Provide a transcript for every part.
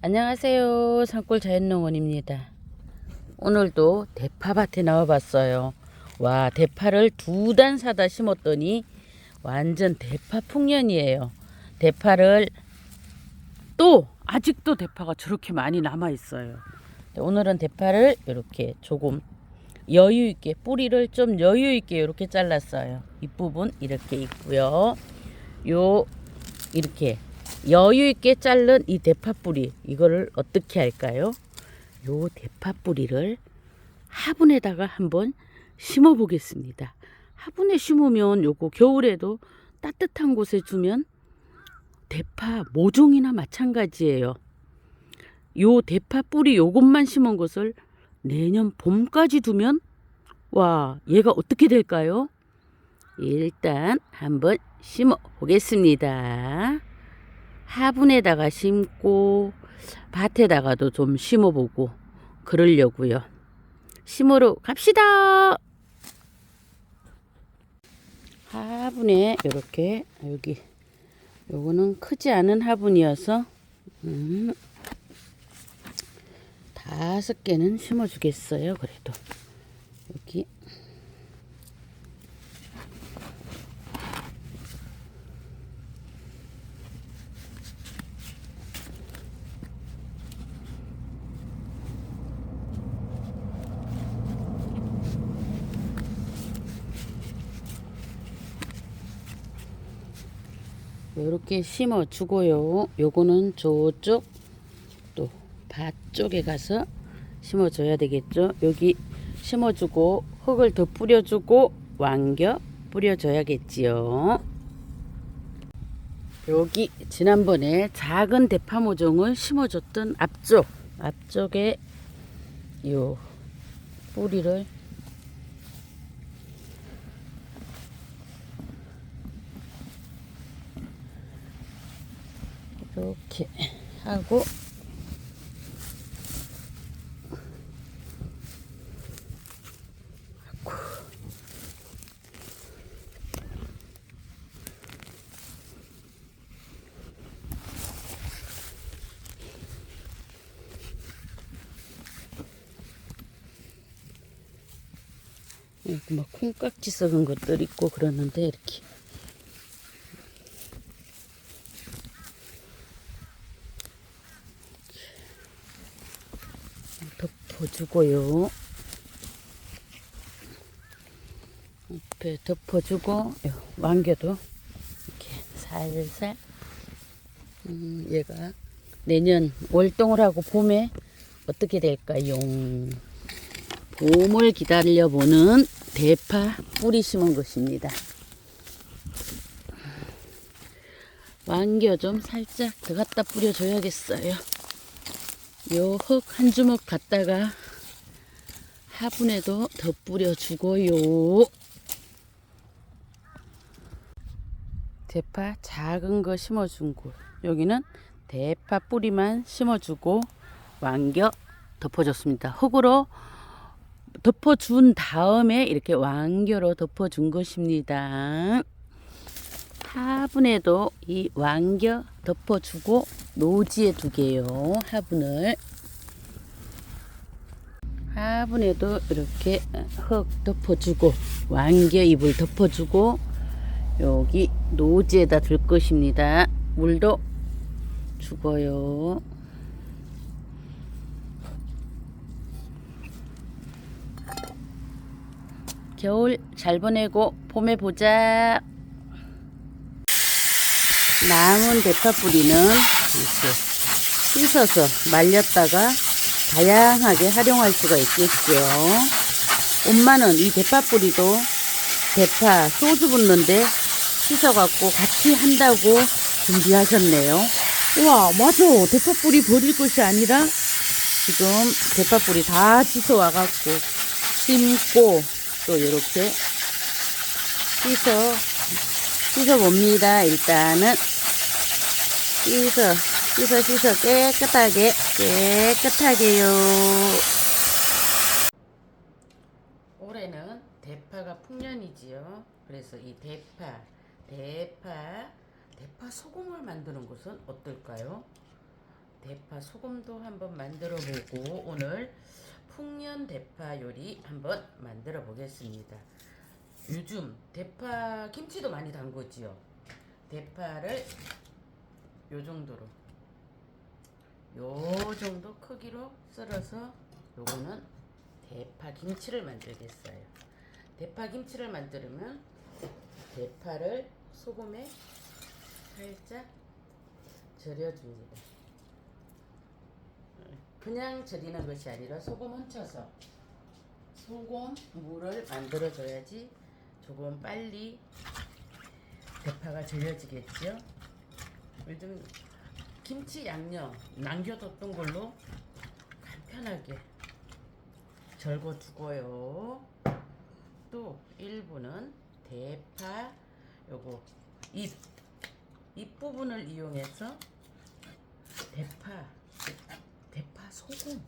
안녕하세요. 산골 자연농원입니다. 오늘도 대파밭에 나와봤어요. 와, 대파를 두 단 사다 심었더니 완전 대파 풍년이에요. 대파를 또 아직도 대파가 저렇게 많이 남아 있어요. 오늘은 대파를 이렇게 조금 여유 있게 뿌리를 좀 여유 있게 이렇게 잘랐어요. 윗부분 이렇게 있고요. 요 이렇게 여유 있게 자른 이 대파 뿌리 이거를 어떻게 할까요? 요 대파 뿌리를 화분에다가 한번 심어 보겠습니다. 화분에 심으면 요거 겨울에도 따뜻한 곳에 두면 대파 모종이나 마찬가지예요. 요 대파 뿌리 요것만 심은 것을 내년 봄까지 두면 와 얘가 어떻게 될까요? 일단 한번 심어 보겠습니다. 화분에다가 심고 밭에다가도 좀 심어보고 그러려고요. 심으러 갑시다. 화분에 이렇게 여기 요거는 크지 않은 화분이어서 음, 다섯 개는 심어주겠어요. 그래도 여기 이렇게 심어 주고요. 요거는 저쪽 또 밭 쪽에 가서 심어 줘야 되겠죠. 여기 심어 주고 흙을 더 뿌려 주고 왕겨 뿌려 줘야겠지요. 여기 지난번에 작은 대파 모종을 심어 줬던 앞쪽 앞쪽에 요 뿌리를 이렇게 하고. 막 콩깍지 썩은 것들 있고 그러는데 이렇게 덮어주고요. 옆에 덮어주고 요 왕겨도 이렇게 살살 음, 얘가 내년 월동을 하고 봄에 어떻게 될까요? 봄을 기다려보는 대파 뿌리 심은 것입니다. 왕겨 좀 살짝 더 갖다 뿌려줘야겠어요. 요 흙 한 주먹 갖다가 화분에도 더 뿌려 주고요. 대파 작은 거 심어준 곳. 여기는 대파 뿌리만 심어주고 왕겨 덮어줬습니다. 흙으로 덮어준 다음에 이렇게 왕겨로 덮어준 것입니다. 화분에도 이 왕겨 덮어주고 노지에 두게요. 화분을 화분에도 이렇게 흙 덮어주고 왕겨 잎을 덮어주고 여기 노지에다 둘 것입니다. 물도 주고요. 겨울 잘 보내고 봄에 보자. 남은 대파 뿌리는 이렇게 씻어서 말렸다가 다양하게 활용할 수가 있겠죠. 엄마는 이 대파 뿌리도 대파 소주 붓는데 씻어갖고 같이 한다고 준비하셨네요. 와, 맞아. 대파 뿌리 버릴 것이 아니라 지금 대파 뿌리 다 씻어와갖고 심고 또 이렇게 씻어 씻어 봅니다. 일단은 씻어 씻어 씻어 깨끗하게 깨끗하게요. 올해는 대파가 풍년이지요. 그래서 이 대파 대파 대파 소금을 만드는 것은 어떨까요? 대파 소금도 한번 만들어 보고 오늘 풍년 대파 요리 한번 만들어 보겠습니다. 요즘 대파 김치도 많이 담그지요. 대파를 요 정도로 요 정도 크기로 썰어서 요거는 대파 김치를 만들겠어요. 대파 김치를 만들면 대파를 소금에 살짝 절여줍니다. 그냥 절이는 것이 아니라 소금 얹혀서 소금 물을 만들어 줘야지 조금 빨리 대파가 절여지겠죠. 요즘 김치 양념 남겨뒀던 걸로 간편하게 절고 주고요. 또 일부는 대파 요거 잎, 잎 부분을 이용해서 대파 대파 소금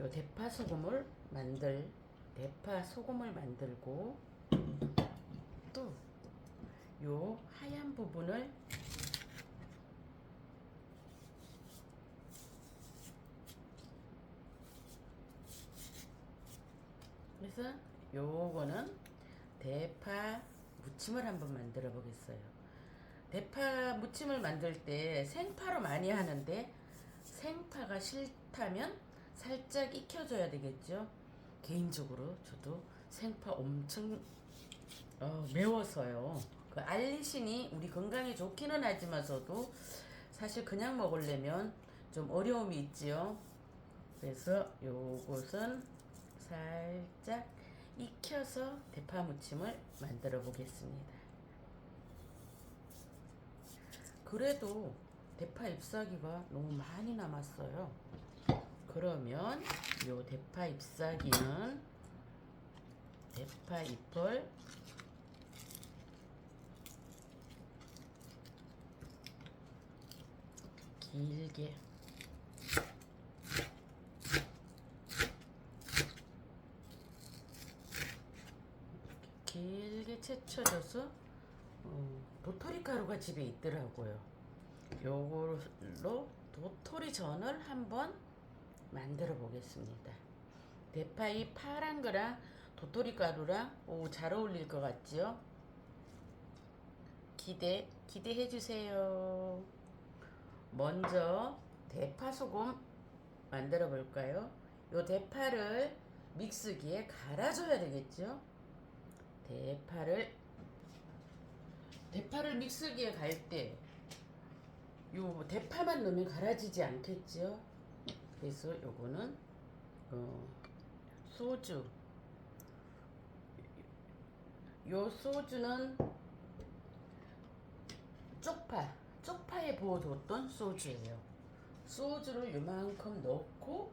요 대파 소금을 만들 대파 소금을 만들고 또 요 하얀 부분을 그래서 요거는 대파 무침을 한번 만들어 보겠어요. 대파 무침을 만들 때 생파로 많이 하는데 생파가 싫다면 살짝 익혀줘야 되겠죠. 개인적으로 저도 생파 엄청 어, 매워서요. 그 알리신이 우리 건강에 좋기는 하지만서도 사실 그냥 먹으려면 좀 어려움이 있지요. 그래서 요것은 살짝 익혀서 대파 무침을 만들어 보겠습니다. 그래도 대파 잎사귀가 너무 많이 남았어요. 그러면 요 대파 잎사귀는 대파 잎을 길게 길게 채쳐져서 어, 도토리 가루가 집에 있더라고요. 요걸로 도토리 전을 한번 만들어 보겠습니다. 대파이 파란 거랑 도토리 가루랑 오, 잘 어울릴 것 같지요? 기대 기대해 주세요. 먼저 대파 소금 만들어 볼까요? 요 대파를 믹스기에 갈아줘야 되겠죠? 대파를 대파를 믹스기에 갈 때 요 대파만 넣으면 갈아지지 않겠죠? 그래서 요거는 어, 소주 요 소주는 쪽파 쪽파에 부어뒀던 소주예요. 소주를 요만큼 넣고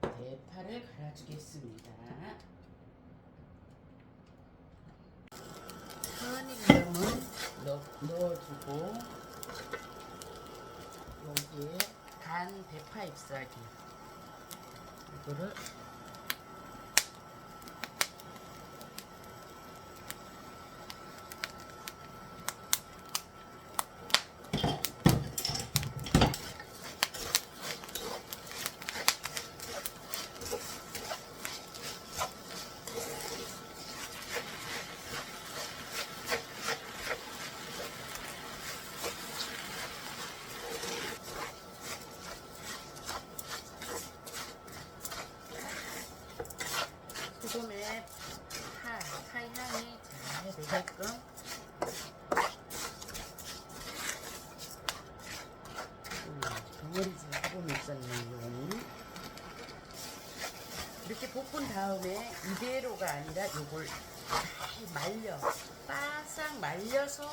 대파를 갈아주겠습니다. 넣, 넣어주고 여기에 간 대파 잎사귀 이거를 소금에 파, 파향이 잘 되게끔 음, 덩어리지 조금 있었네요. 이렇게 볶은 다음에 이대로가 아니라 잘 말려 바싹 말려서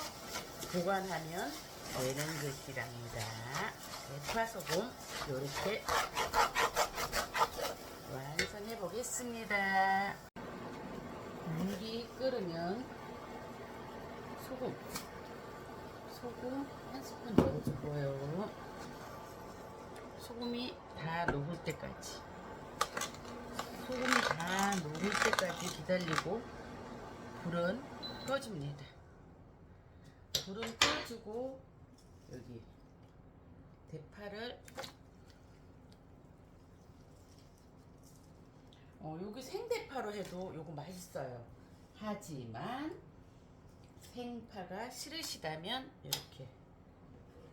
보관하면 되는 것이랍니다. 대파소금 요렇게 완성해 보겠습니다. 물이 끓으면 소금, 소금 한 스푼 넣어주고요. 소금이 다 녹을 때까지, 소금이 다 녹을 때까지 기다리고 불은 꺼줍니다. 불은 꺼주고 여기 대파를 어 여기 생대파로 해도 요거 맛있어요. 하지만 생파가 싫으시다면 이렇게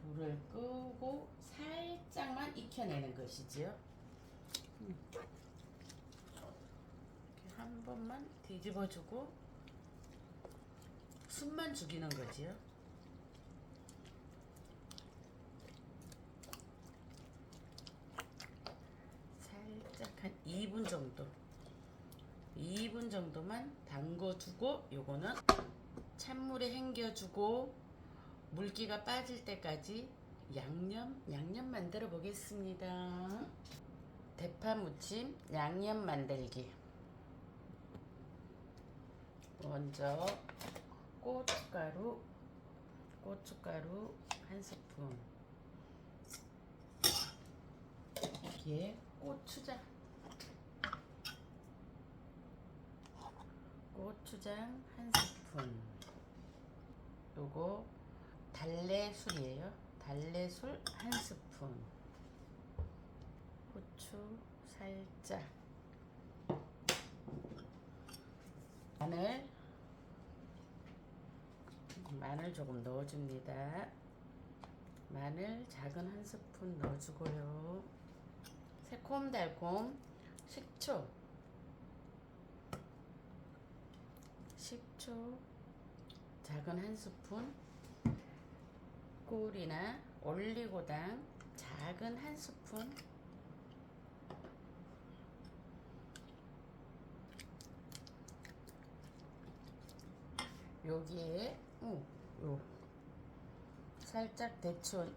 불을 끄고 살짝만 익혀내는 것이지요. 음. 이렇게 한 번만 뒤집어주고 숨만 죽이는 거지요. 살짝 한 2분 정도 2분 정도만 담궈주고 요거는 찬물에 헹겨주고 물기가 빠질 때까지 양념 양념 만들어 보겠습니다. 대파 무침 양념 만들기. 먼저 고춧가루 고춧가루 한 스푼. 여기에 고추장 고추장 한 스푼. 요거 달래술이에요. 달래술 한 스푼. 후추 살짝. 마늘. 마늘 조금 넣어줍니다. 마늘 작은 한 스푼 넣어주고요. 새콤달콤 식초 식초. 작은 한 스푼. 꿀이나 올리고당 작은 한 스푼. 여기에 어, 요. 살짝 데친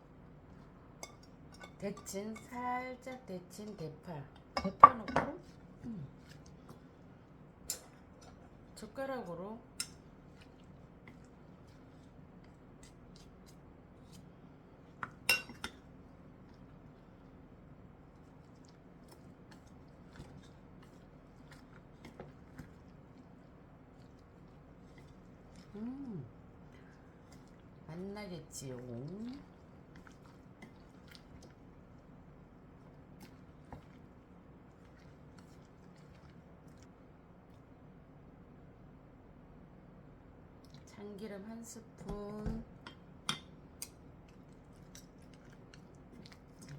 데친 살짝 데친 대파. 대파 넣고? 음. 젓가락으로 음, 맛나겠지요. 참기름 한 스푼.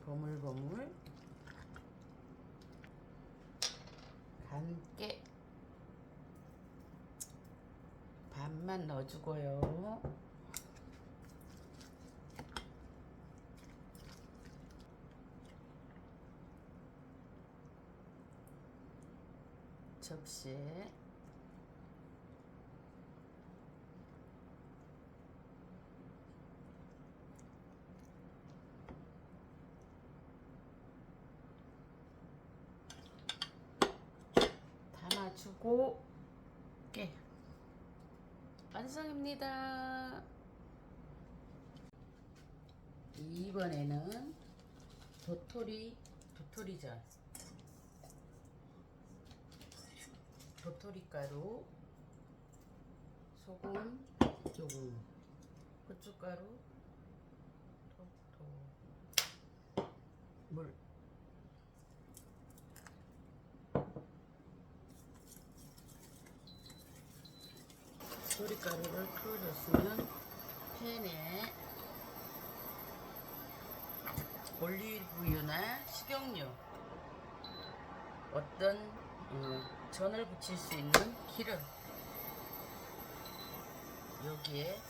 버물버물. 간깨. 반만 넣어주고요. 접시에 담아주고 깨 완성입니다. 이번에는 도토리 도토리전 도토리 가루 소금 조금. 고춧가루 톡톡 물 도리가루를 풀어줬으면 팬에 올리브유나 식용유 어떤 어, 전을 붙일 수 있는 기름 여기에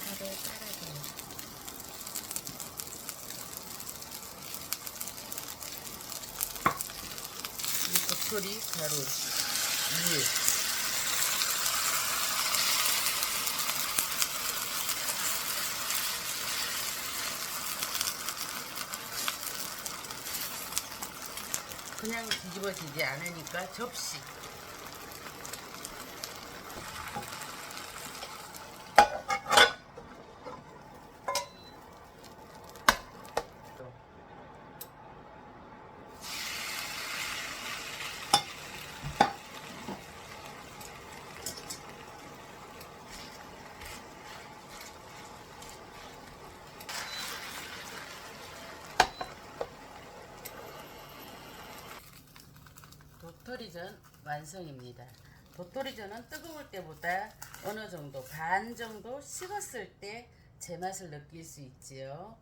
파를 깔아줘요. 이 도토리 가루, 물, 그냥 뒤집어지지 않으니까 접시 도토리전 완성입니다. 도토리전은 뜨거울 때보다 어느 정도 반 정도 식었을 때 제맛을 느낄 수 있지요.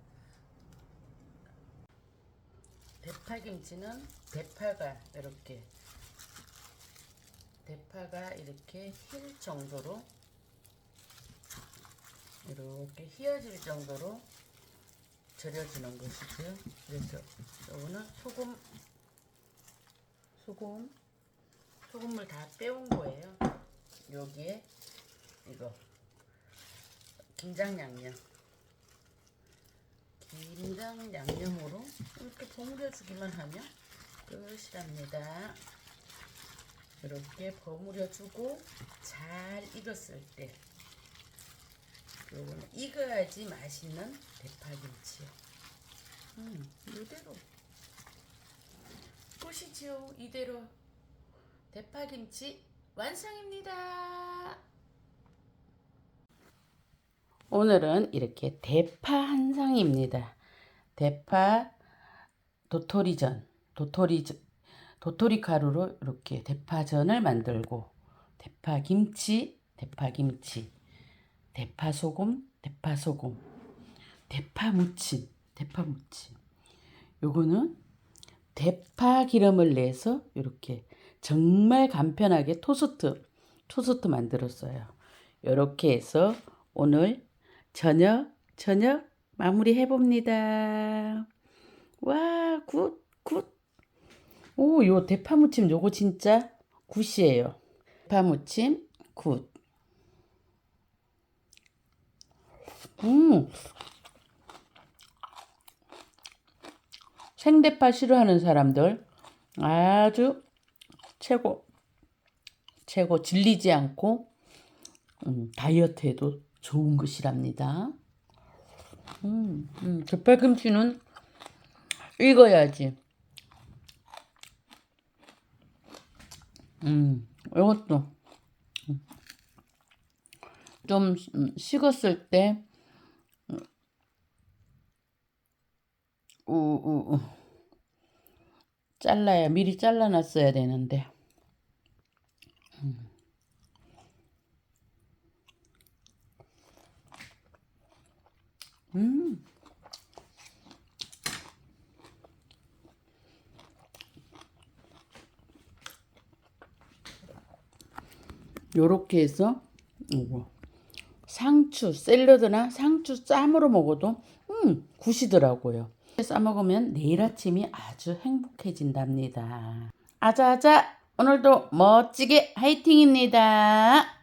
대파김치는 대파가 이렇게 대파가 이렇게 힐 정도로 이렇게 휘어질 정도로 절여주는 것이고요. 그래서 이거는 소금 소금 소금을 다 빼온 거예요. 여기에 이거 김장 양념 김장 양념으로 이렇게 버무려 주기만 하면 끝이랍니다. 이렇게 버무려 주고 잘 익었을 때 요거는 익어야지 맛있는 대파김치요. 음, 이대로 보시죠. 이대로 대파김치 완성입니다. 오늘은 이렇게 대파 한 상입니다. 대파 도토리전, 도토리 도토리 가루로 이렇게 대파전을 만들고 대파 김치, 대파 김치, 대파 소금, 대파 소금, 대파 무침, 대파 무침. 요거는 대파 기름을 내서 이렇게 정말 간편하게 토스트 토스트 만들었어요. 이렇게 해서 오늘 저녁 저녁 마무리 해봅니다. 와, 굿, 굿. 오, 요 대파 무침 요거 진짜 굿이에요. 대파 무침 굿. 음. 생대파 싫어하는 사람들 아주 최고 최고 질리지 않고 음, 다이어트에도 좋은 것이랍니다. 음, 음, 대파김치는 익어야지. 음, 이것도 음, 좀 음, 식었을 때 음, 우, 우, 우. 잘라야 미리 잘라놨어야 되는데. 음. 요렇게 해서 이거 상추 샐러드나 상추 쌈으로 먹어도 음 굿이더라고요. 싸 먹으면 내일 아침이 아주 행복해진답니다. 아자아자 오늘도 멋지게 화이팅입니다.